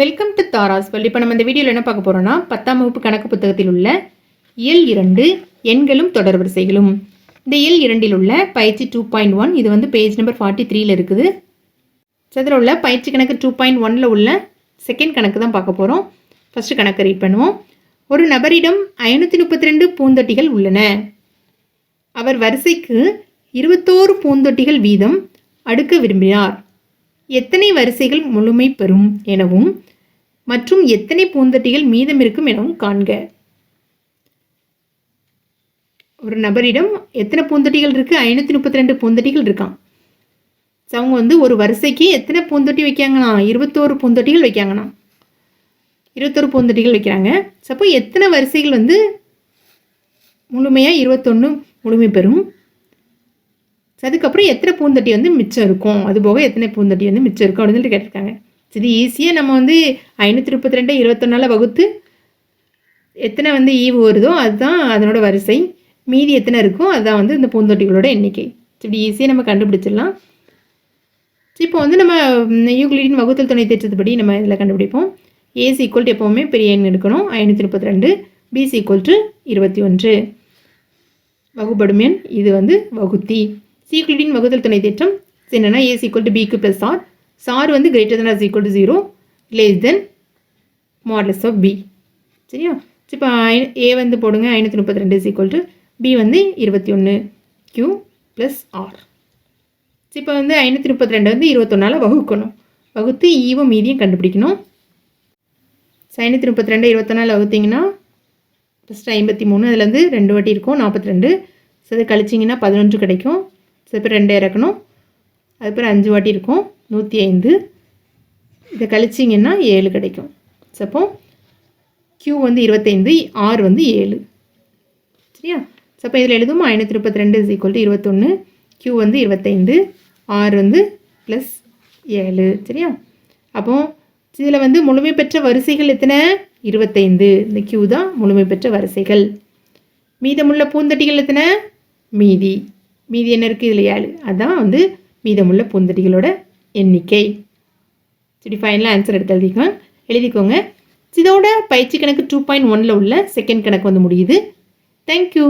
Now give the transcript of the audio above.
Welcome to Tara's well இப்போ நம்ம இந்த வீடியோவில் என்ன பார்க்க போகிறோம்னா பத்தாம் வகுப்பு கணக்கு புத்தகத்தில் உள்ள இயல் இரண்டு எண்களும் தொடர் வரிசைகளும். இந்த இயல் இரண்டில் உள்ள பயிற்சி டூ பாயிண்ட் ஒன் இது வந்து பேஜ் நம்பர் ஃபார்ட்டி த்ரீல இருக்குது. So, உள்ள பயிற்சி கணக்கு டூ பாயிண்ட் ஒனில் உள்ள செகண்ட் கணக்கு தான் பார்க்க போகிறோம் ஃபஸ்ட்டு கணக்கு ரீட் பண்ணுவோம். ஒரு நபரிடம் ஐநூற்றி முப்பத்தி ரெண்டு பூந்தொட்டிகள் உள்ளன. அவர் வரிசைக்கு இருபத்தோரு பூந்தொட்டிகள் வீதம் அடுக்க விரும்பினார். எத்தனை வரிசைகள் முழுமை பெறும் எனவும் மற்றும் எத்தனை பூந்தொட்டிகள் மீதம் இருக்கும் எனவும் காண்க. ஒரு நபரிடம் எத்தனை பூந்தொட்டிகள் இருக்குது ஐநூற்றி முப்பத்தி ரெண்டு பூந்தொட்டிகள் இருக்கான் அவங்க வந்து ஒரு வரிசைக்கு எத்தனை பூந்தொட்டி வைக்காங்கண்ணா இருபத்தோரு பூந்தொட்டிகள் வைக்காங்கண்ணா இருபத்தோரு பூந்தொட்டிகள் வைக்கிறாங்க. சப்போ எத்தனை வரிசைகள் வந்து முழுமையாக இருபத்தொன்று முழுமை பெறும்? அதுக்கப்புறம் எத்தனை பூந்தொட்டி வந்து மிச்சம் இருக்கும்? அது போக எத்தனை பூந்தொட்டி வந்து மிச்சம் இருக்கும் அப்படின்னு சொல்லிட்டு கேட்டிருக்காங்க. சரி ஈஸியாக நம்ம வந்து ஐநூற்றி முப்பத்தி ரெண்டு இருபத்தொன்னால வகுத்து எத்தனை வந்து ஈவு வருதோ அதுதான் அதனோட வரிசை. மீதி எத்தனை இருக்கோ அதுதான் வந்து இந்த பூந்தொட்டிகளோட எண்ணிக்கை. இப்படி ஈஸியாக நம்ம கண்டுபிடிச்சிடலாம். சரி, இப்போ வந்து நம்ம ம், யூக்ளிடின் வகுத்தல் துணை தேற்றத்துப்படி நம்ம இதில் கண்டுபிடிப்போம். ஏசி ஈக்குவல் எப்போவுமே பெரிய எண் எடுக்கணும். ஐநூற்றி முப்பத்தி ரெண்டு பிசி ஈக்குவல் டு இருபத்தி ஒன்று. வகுப்படும் எண் இது வந்து வகுத்தி. சீக்ளிடின் வகுத்தல் துணை தேற்றம் என்னென்னா AC equal to b q plus r sir வந்து greater than r equal to zero less than modulus of b சரியா? சரி, இப்போ ஏ வந்து போடுங்க ஐநூற்றி முப்பத்தி ரெண்டு ஈக்குவல் டு பி வந்து இருபத்தி ஒன்று கியூ ப்ளஸ் ஆர் இப்போ வந்து ஐநூற்றி முப்பத்தி ரெண்டு வந்து இருபத்தொன்னால வகுக்கணும். வகுத்து e ஈவும் மீதியும் கண்டுபிடிக்கணும். ஐநூற்றி முப்பத்தி ரெண்டு இருபத்தொன்னால் வகுத்தீங்கன்னா ஃபஸ்ட்டு ஐம்பத்தி மூணு அதில் வந்து ரெண்டு வாட்டி இருக்கும் நாற்பத்தி ரெண்டு. ஸோ அதை கழிச்சிங்கன்னா பதினொன்று கிடைக்கும். ஸோ இப்போ ரெண்டு இறக்கணும். அதுக்கப்புறம் அஞ்சு வாட்டி இருக்கும். நூற்றி ஐந்து. இதை கழிச்சிங்கன்னா ஏழு கிடைக்கும். சப்போ க்யூ வந்து இருபத்தைந்து ஆர் வந்து ஏழு. சரியா? சப்போ இதில் எழுதும் ஐநூற்றி முப்பத்தி ரெண்டு இஸ் ஈக்குவல் டு இருபத்தொன்று க்யூ வந்து இருபத்தைந்து ஆர் வந்து ப்ளஸ் ஏழு. சரியா? அப்போ இதில் வந்து முழுமை பெற்ற வரிசைகள் எத்தனை? இருபத்தைந்து. இந்த க்யூ தான் முழுமை பெற்ற வரிசைகள். மீதமுள்ள பூந்தட்டிகள் எத்தனை? மீதி. மீதி என்ன இருக்குது இதில் ஏழு. அதுதான் வந்து மீதமுள்ள பூந்தொட்டிகளோட எண்ணிக்கை. சரி ஃபைனலாக ஆன்சர் எடுத்து எழுதிக்கோங்க எழுதிக்கோங்க. இதோட பயிற்சி கணக்கு டூ பாயிண்ட் ஒனில் உள்ள செகண்ட் கணக்கு வந்து முடியுது. தேங்க்யூ